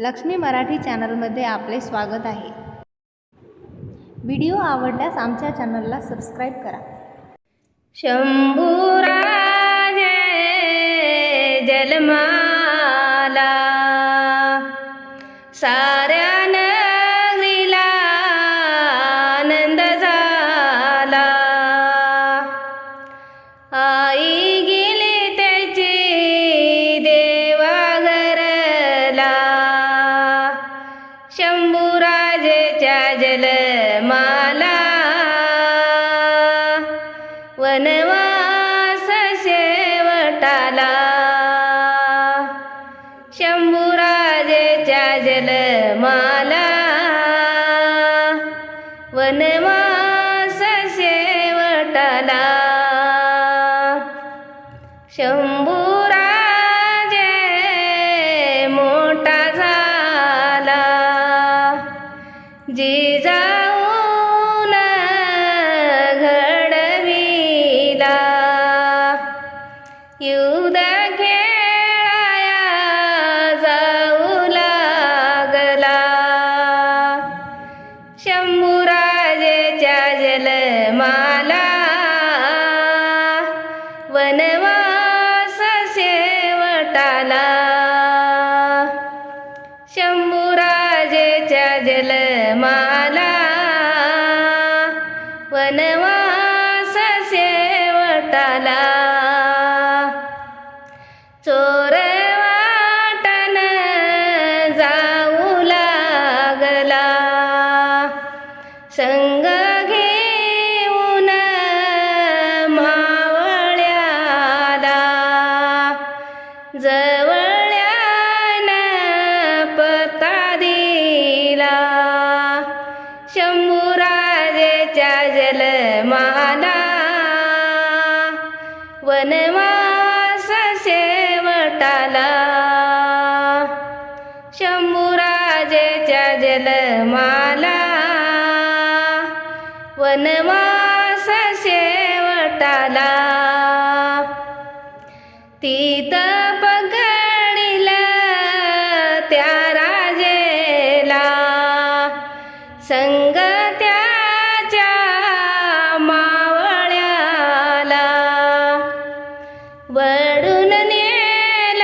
लक्ष्मी मराठी चॅनलमध्ये आपले स्वागत आहे. व्हिडिओ आवडल्यास आमच्या चॅनलला सबस्क्राईब करा. शंभूरा शंभूराजेच्या जल मा जिजाऊन घडविला. युदा खेळाया जाऊ लागला. शंभूराजेच्या जलमाला वनवा जलमाला वनवा दिला शंभूराजेच्या जलमाला वनवास शेवटाला शंभूराजेच्या जलमाला वनवास शेवटाला तीत संग त्याच्या मावळ्याला. वडून नेल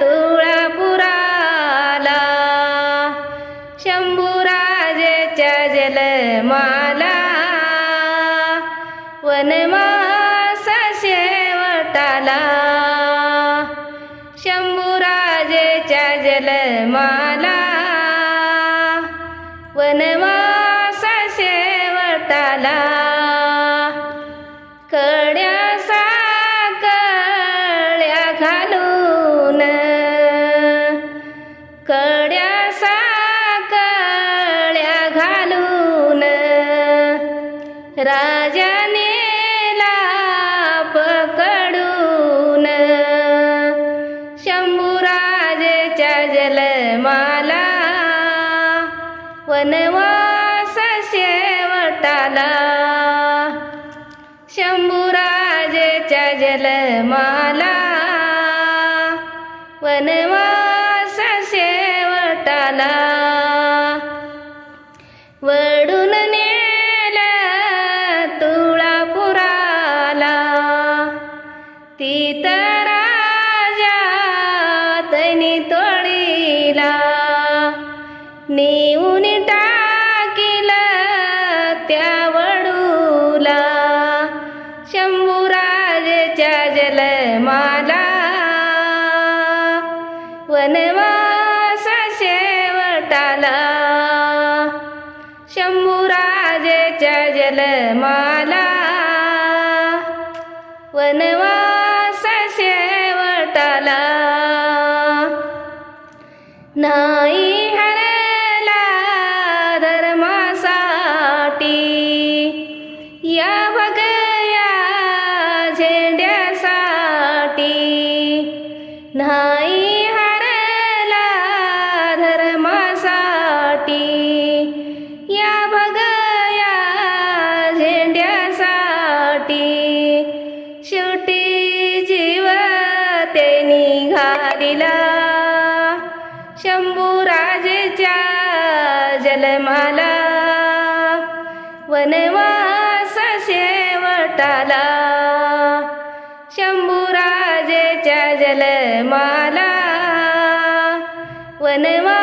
तुळापुराला. शंभूराजेच्या जलमाला. वनवास शेवटाला शंभूराजेच्या जलमाला. वनवास शेवटाला कड्या साकळ्या घालून कड्या साकळ्या घालून राजाने लापक वनवास शेवटाला शंभूराजेच्या जलमाला. वनवास शेवटाला वडून नेला तुळापुराला. तिथं नेऊन टाकिला त्या वडूला. शंभूराजेच्या जलमाला. वनवास शेवटाला. शंभूराजेच्या जलमाला. वनवास शेवटाला. ना ते निघालिला. शंभूराजेच्या जलमाला. वनवास शेवटाला. शंभूराजेच्या जलमाला. वनवा